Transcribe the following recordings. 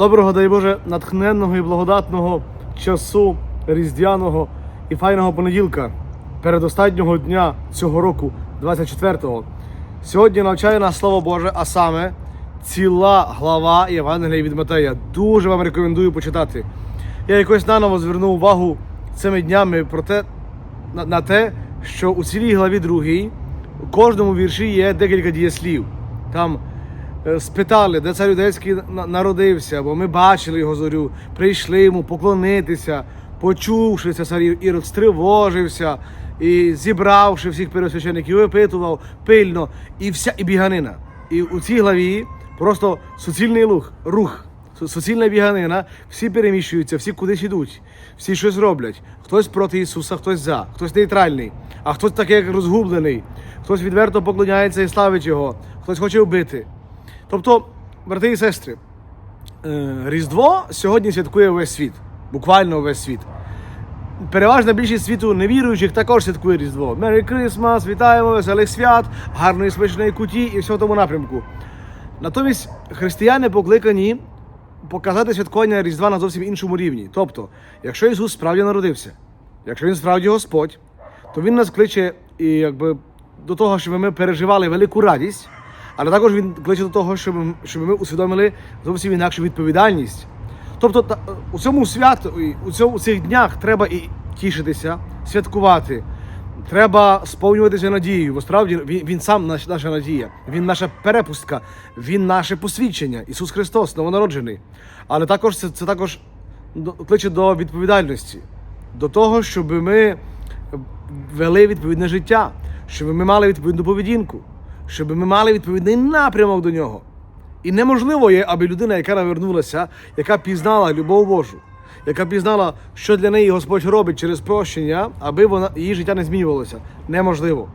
Доброго, дай Боже, натхненного і благодатного часу різдвяного і файного понеділка, передостаннього дня цього року, 24-го. Сьогодні навчає нас Слово Боже, а саме ціла глава Євангелія від Матея. Дуже вам рекомендую почитати. Я якось наново звернув увагу цими днями про те, на, на те, що у цілій главі другій у кожному вірші є декілька дієслів. Там спитали, де цар юдейський народився, бо ми бачили його зорю, прийшли йому поклонитися, почувши це, цар Ірод стривожився і зібравши всіх первосвящеників, випитував пильно і вся і біганина. І у цій главі просто суцільний рух, рух суцільна біганина, всі переміщуються, всі кудись йдуть, всі щось роблять. Хтось проти Ісуса, хтось за, хтось нейтральний, а хтось такий як розгублений, хтось відверто поклоняється і славить його, хтось хоче вбити. Тобто, брати і сестри, е, Різдво сьогодні святкує весь світ, буквально весь світ. Переважна більшість світу невіруючих також святкує Різдво. Merry Christmas, вітаємо, веселих свят, гарної смачної куті і всього тому напрямку. Натомість християни покликані показати святкування Різдва на зовсім іншому рівні. Тобто, якщо Ісус справді народився, якщо Він справді Господь, то Він нас кличе і якби до того, щоб ми переживали велику радість, але також Він кличе до того, щоб, щоб ми усвідомили зовсім інакшу відповідальність. Тобто та- у цьому свято, у у цих днях треба і тішитися, святкувати. Треба сповнюватися надією, бо справді він, він сам наш, наша надія, він наша перепустка, він наше посвідчення, Ісус Христос, новонароджений. Але також це, це також кличе до відповідальності, до того, щоб ми вели відповідне життя, щоб ми мали відповідну поведінку, щоб ми мали відповідний напрямок до нього. І неможливо є, аби людина, яка навернулася, яка пізнала любов Божу, яка пізнала, що для неї Господь робить через прощення, аби вона її життя не змінювалося. Неможливо.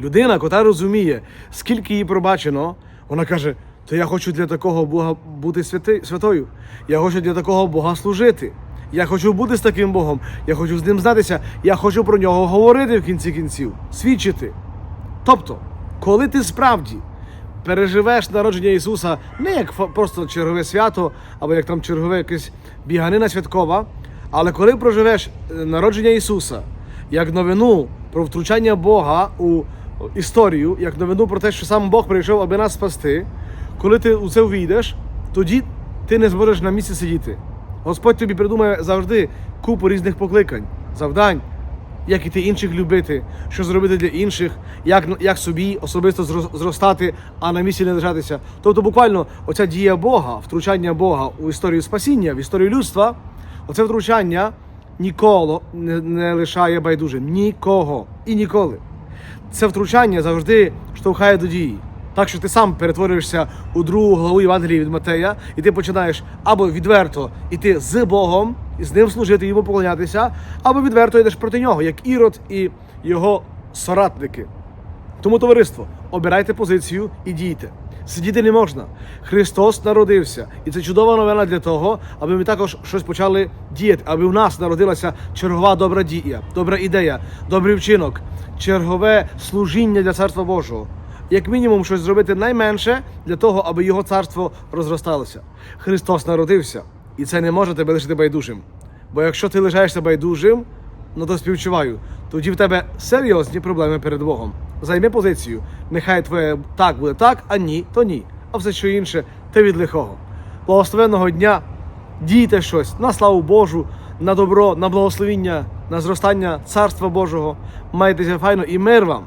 Людина, котра розуміє, скільки їй пробачено, вона каже: то я хочу для такого Бога бути святи, святою. Я хочу для такого Бога служити. Я хочу бути з таким Богом. Я хочу з ним знатися. Я хочу про нього говорити в кінці кінців, свідчити. Тобто, коли ти справді переживеш народження Ісуса не як просто чергове свято, або як там чергове якась біганина святкова, але коли проживеш е, народження Ісуса як новину про втручання Бога у історію, як новину про те, що сам Бог прийшов, аби нас спасти, коли ти у це увійдеш, тоді ти не зможеш на місці сидіти. Господь тобі придумає завжди купу різних покликань, завдань, як іти інших любити, що зробити для інших, як, як собі особисто зростати, а на місці не лишатися. Тобто, буквально, оця дія Бога, втручання Бога у історію спасіння, в історію людства, оце втручання ніколи не, не лишає байдужим. Нікого і ніколи. Це втручання завжди штовхає до дії. Так що ти сам перетворюєшся у другу главу Євангелії від Матея, і ти починаєш або відверто йти з Богом, і з ним служити, йому поклонятися, або відверто йдеш проти нього, як Ірод і його соратники. Тому, товариство, обирайте позицію і дійте. Сидіти не можна. Христос народився. І це чудова новина для того, аби ми також щось почали діяти, аби в нас народилася чергова добра дія, добра ідея, добрий вчинок, чергове служіння для Царства Божого. Як мінімум, щось зробити найменше для того, аби його царство розросталося. Христос народився, і це не може тебе лишити байдужим. Бо якщо ти лишаєшся байдужим, ну то співчуваю. Тоді в тебе серйозні проблеми перед Богом. Займи позицію. Нехай твоє так буде так, а ні, то ні. А все що інше, те від лихого. Благословенного дня, дійте щось на славу Божу, на добро, на благословіння, на зростання Царства Божого. Майтеся файно і мир вам!